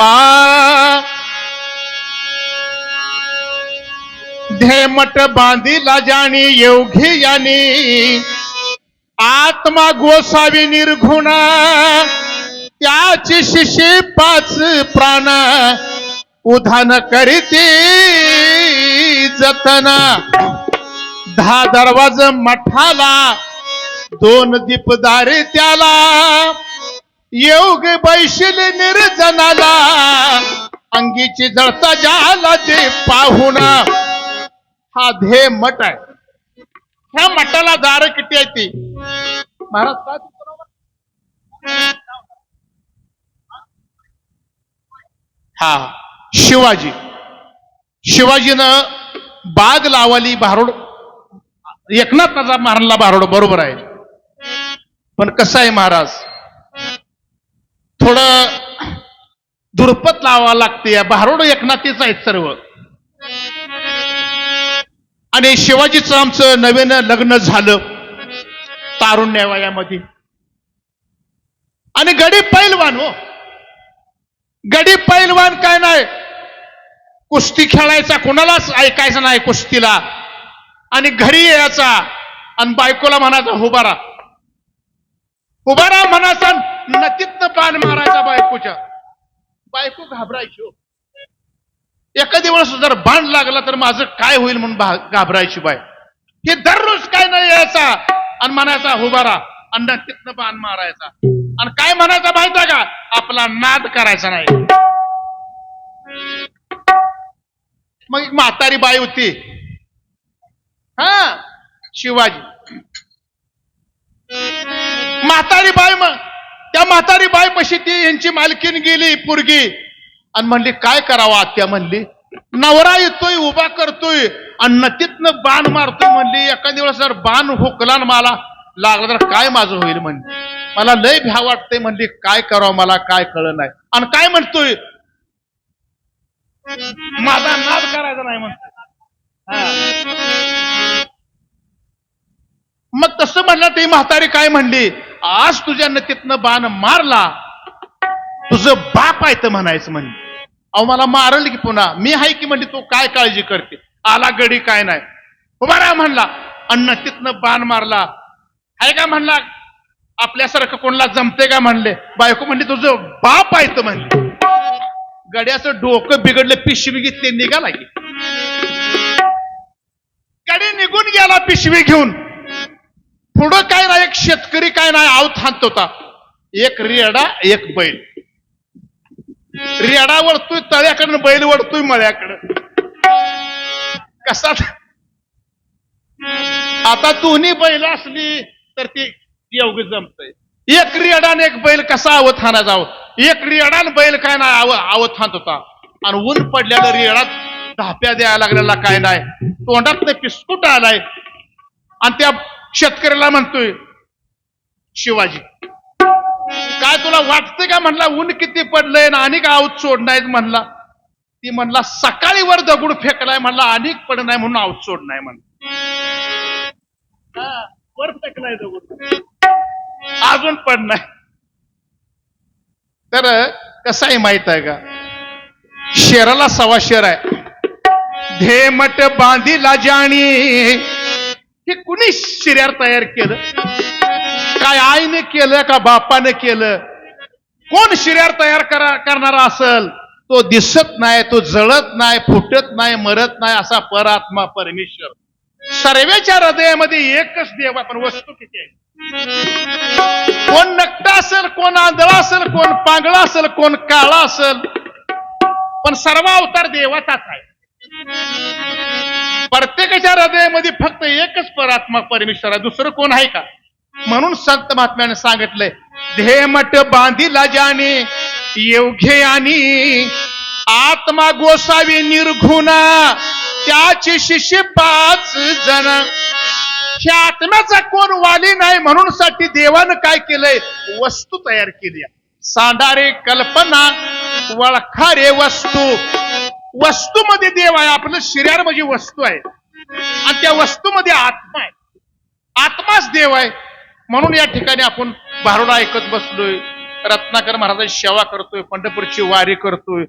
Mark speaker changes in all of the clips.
Speaker 1: आ. धेमट बांधीला जाणी योगी यानी. आत्मा गोसावी निर्घुणा. त्याची शिशी पाच प्राण. उधान करीती जतना. दहा दरवाज मठाला. दोन दीपदारे त्याला. योग बैशील निर्जनाला. अंगीची जळता जाला ते पाहुण. हा धे मठ आहे. ह्या मठाला दार किती आहे ती? महाराज का हा. शिवाजी. शिवाजीनं बाग लावली भारोड. एकनाथ महाराजला भारोड बरोबर आहे. पण कसं आहे महाराज? थोडं दुर्पत लावावं लागते. भारुड भारोड एकनाथीच आहेत सर्व. आणि शिवाजीचं आमचं नवीन लग्न झालं. तारुण्य वयामध्ये आणि गडी पैलवान हो. गडी पैलवान काय नाही. कुस्ती खेळायचा कोणालाच ऐकायचं नाही कुस्तीला. आणि घरी यायचा. आणि बायकोला म्हणायचा हो हुबारा हुबारा म्हणायचा नतीतनं पान मारायचा बायकोच्या. बायको घाबरायची हो. एखादी वेळेस दिवस जर बाण लागला तर माझं काय होईल म्हणून घाबरायची बाय. हे दररोज काय नाही यायचा. आणि म्हणायचा हुबारा आणि नतीतनं बाण मारायचा. आणि काय म्हणायचा माहिती आहे का? आपला नाद करायचा नाही. मग एक म्हातारी बाई होती. हा शिवाजी. म्हातारी बाय मग. त्या म्हातारी बाय पशी ती यांची मालकीन गेली पुरगी. आणि म्हणली काय करावं आत्या? म्हणली नवरा येतोय उभा करतोय आणि नतीतनं बाण मारतोय. म्हणली एखाद्या वेळेस जर बाण हुकला मला लागला तर काय माझं होईल? म्हणली मला लय भ्या वाटतंय. म्हणली काय करावं मला काय कळ नाही. आणि काय म्हणतोय? माझा नाद करायचा नाही म्हणतो मग तसं म्हणलं ती म्हातारी काय म्हणली? आज तुझ्या नतीतनं बाण मारला तुझं बाप आहे तर म्हणायचं म्हणजे अहो मला मारल की पुन्हा. मी आहे की म्हणजे तू काय काळजी करते? आला गडी काय नाही? उभा म्हणला. अन्न तिथनं बाण मारला. आहे का म्हणला? आपल्यासारखं कोणाला जमते का म्हणले? बायको म्हणली तुझं बाप आहे तर म्हणले गड्याचं डोकं बिघडलं पिशवी घेतली निघाला की. गडी निघून गेला पिशवी घेऊन. पुढं काय नाही एक शेतकरी काय नाही आव थांबत होता. एक रेडा एक बैल. रेडा वळतोय तळ्याकडनं बैल वळतोय मळ्याकडं. कसा आता दोन्ही बैल असली तर ती योग्य जमतय. एक रेडाने एक बैल कसा आवत हाना जावं एक रेडान बैल काय नाही आव आवत हात होता. आणि ऊन पडलेलं रेडात धाप्या द्यायला लागलेला काय नाही. तोंडात ते पिस्कुट आलाय. आणि त्या शेतकऱ्याला म्हणतोय शिवाजी काय तुला वाटतंय का म्हणला ऊन किती पडलंय ना आणि का आऊत सोडणार म्हणला. ती म्हणला सकाळी वर दगड फेकलाय म्हणला अनेक पड नाही म्हणून आऊत सोड नाही म्हणला. हा, वर फेकलाय दगड. अजून पड नाही. तर कसं आहे माहीत आहे का? शेराला सवा शेर आहे. धेमट बांधिला जाणी हे कुणी शिर्यार तयार केलं? काय आईने केलं का बापाने केलं? कोण शिर्यार तयार करा करणारा असल? तो दिसत नाही तो जळत नाही फुटत नाही मरत नाही असा परात्मा परमेश्वर. सर्वेच्या हृदयामध्ये एकच देव आहे पण वस्तू किती आहे? कोण नकटा असेल कोण आंधळा असेल कोण पांगळा असेल कोण काळा असेल पण सर्व अवतार देवाचाच आहे. प्रत्येकाच्या हृदयामध्ये फक्त एकच परात्मा परमेश्वर आहे. दुसरं कोण आहे का? म्हणून संत महात्म्याने सांगितलंय धेमट बांधिला जाने योग्य आणि आत्मा गोसावी निर्घुणा त्याची शिष्य पाच जण. ह्या आत्म्याचा कोण वाली नाही म्हणून साठी देवानं काय केलंय? वस्तू तयार केली सांडारे कल्पना वळखारे वस्तू. वस्तूमध्ये देव आहे आपलं शरीर म्हणजे वस्तू आहे. आणि त्या वस्तूमध्ये आत्मा आहे. आत्माच देव आहे. म्हणून या ठिकाणी आपण भारुडा ऐकत बसलोय. रत्नाकर महाराजांची सेवा करतोय पंढरपूरची वारी करतोय.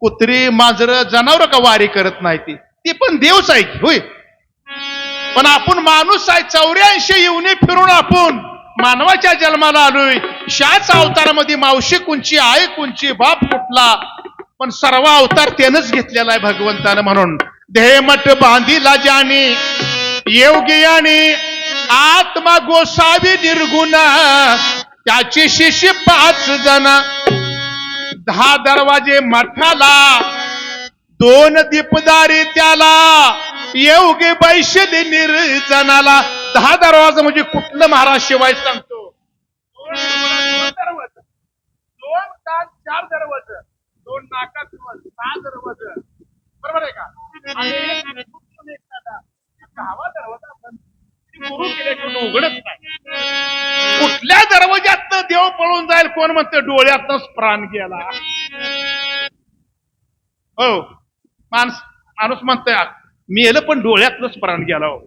Speaker 1: कुत्री मांजर जनावर का वारी करत नाही ती? ती पण देवच आहे की, होय? पण आपण माणूस आहे चौऱ्याऐंशी येऊने फिरून आपण मानवाच्या जन्माला आलोय. शाच अवतारामध्ये मावशी कुंची आई कुंची बाप कुठला? पण सर्व अवतार त्यानंच घेतलेला आहे भगवंतानं म्हणून. देहमठ बांधिला जानी आणि आत्मा गोसावी निर्गुण. त्याची शिष्य पाच जण. दहा दरवाजे मठाला दोन दीपदारी त्याला योगी बैशली निर्जनाला. दहा दरवाजा म्हणजे कुठलं महाराज शिवाय सांगतो? दोन नाका सहा दरवाजा. बरोबर आहे का. दहावा दरवाजा उघडत नाही. कुठल्या दरवाज्यात देव पळून जाईल कोण म्हणतं डोळ्यातच प्राण गेला? हो. माणस माणूस म्हणतोय मी येलं पण डोळ्यातलंच प्राण गेला हो.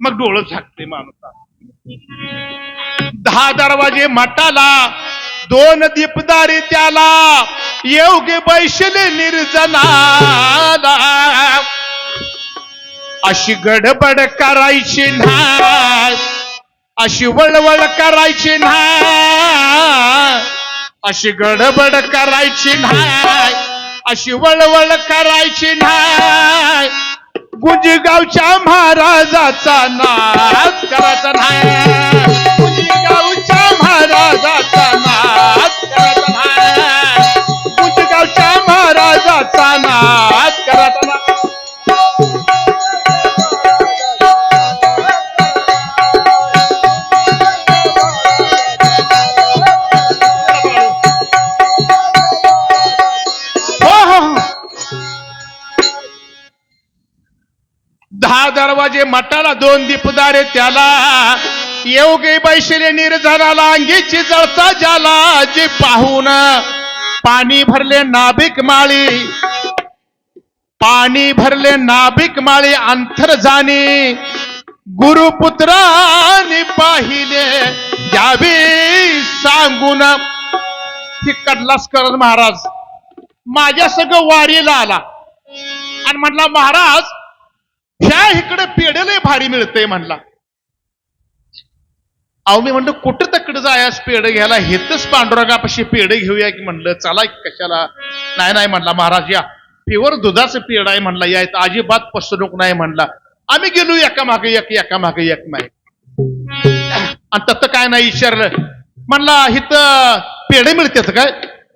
Speaker 1: मग डोळं झाकते माणूस. दहा दरवाजे मठाला दोन दीपदारी त्याला योग्य बैशले निर्जना अशी गडबड करायची ना अशी वळवळ करायची नाही. अशी गडबड करायची नाही. अशी वळवळ करायची नाही. गुजगावच्या महाराजाचा नाच करायचा नाही. गुजगाव दहा मठाला दोन दीपदारे त्याला. योगे बैशले निर्झराला अंगीची जळता जाला जे पाहून पाणी भरले नाभिक माळी. पाणी भरले नाभिक माळी अंतर जाणे गुरुपुत्राने पाहिले. यावे सांगून हे कडलास करत महाराज माझ्या सगळं वारीला आला. आणि म्हटला महाराज ह्या इकडे पेढे लय भारी मिळते म्हणला. अहो मी म्हणतो कुठं तकडे जायास पेढ घ्यायला? हेतच पांडुरंगापाशी पेढे घेऊया की म्हणलं चला कशाला? नाही नाही म्हणला महाराज या. प्युअर दुधाचं पेढ आहे म्हणला या अजिबात फसवणूक नाही म्हणला. आम्ही गेलो एका मागे एक एका मागे एक नाही आणि तत्त काय नाही विचारलं. म्हणला इथं पेढे मिळतात काय?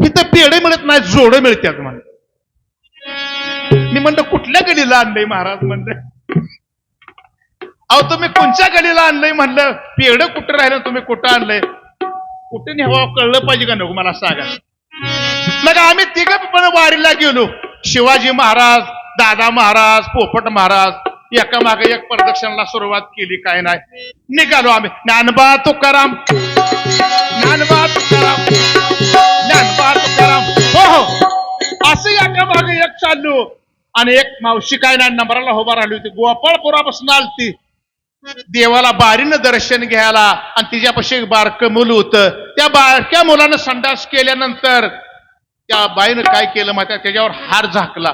Speaker 1: इथं पेढे मिळत नाही जोडे मिळतात म्हणलं. मी म्हणलं कुठल्या गडीला आणलंय महाराज म्हणलं? अहो तुम्ही कोणच्या गलीला आणलंय म्हणलं? पेढ कुठं राहिलं? तुम्ही कुठं आणलंय? कुठे नेवा कळलं पाहिजे का नको मला सांगा. मग आम्ही तिघ पण वारीला गेलो. शिवाजी महाराज दादा महाराज पोपट महाराज एका मागे एक प्रदक्षिणाला सुरुवात केली काय नाही. निघालो आम्ही. ज्ञानबा तुकाराम. ज्ञानबा तुकाराम. ज्ञानबा तुकाराम. हो हो. असं एका मागे एक चाललो. आणि एक मावशी काय नाही नंबराला उभा राहिली होती. गोपाळपुरापासून आलती. देवाला बारीनं दर्शन घ्यायला आणि तिच्यापाशी एक बारकं मुलं होतं. त्या बारक्या मुलानं संडास केल्यानंतर त्या बाईनं काय केलं माहिती त्याच्यावर हार झाकला.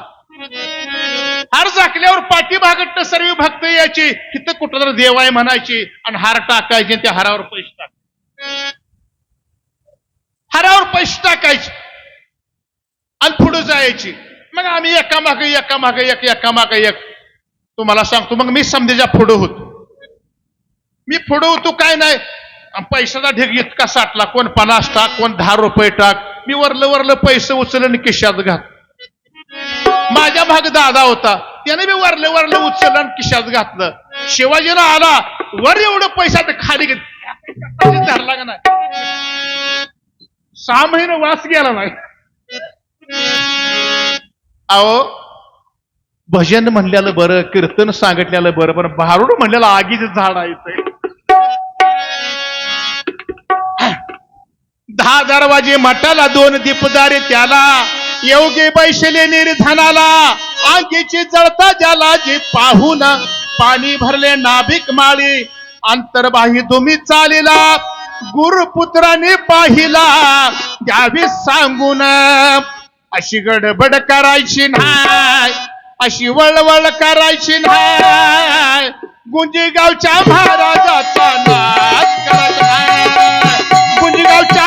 Speaker 1: हार झाकल्यावर पाठीमागट सर्व भक्त यायची. तिथं कुठं तर देवाय म्हणायची आणि हार टाकायचे आणि त्या हारावर पैसे टाक हारावर पैसे टाकायचे. आणि पुढे जायची. मग आम्ही एका मागे एका मागे एक एका मागे एक. तुम्हाला सांगतो मग मी समजेच्या पुढं होतो. मी पुढं होतो काय नाही? पैशाचा ढीग इतका साठला कोण पन्नास टाक कोण दहा रुपये टाक. मी वरलं वरलं पैसे उचललं आणि घात. माझ्या भाग दादा होता. त्याने मी वरलं वरलं उचललं आणि घातलं. शिवाजीला आला. वर एवढं पैसा तर खाली घेत धरला का नाही? सहा महिने वास गेला नाही. अहो भजन म्हणल्याला बरं कीर्तन सांगितल्याला बरं बरं भारूड म्हणलेलं आगीचं झाड आहे दहा दरवाजे मठाला दोन दीपदारे त्याला योगे बैशले निर्धनाला. आगीची जळता ज्याला जे पाहून पाणी भरले नाभिक माळी. अंतर्बाही तुम्ही चालेला गुरुपुत्राने पाहिला. द्यावी सांगून अशी गडबड करायची नाही अशी वळवळ करायची नाही. गुंजीगावच्या महाराजाचा नाच करायचा गुंजीगावच्या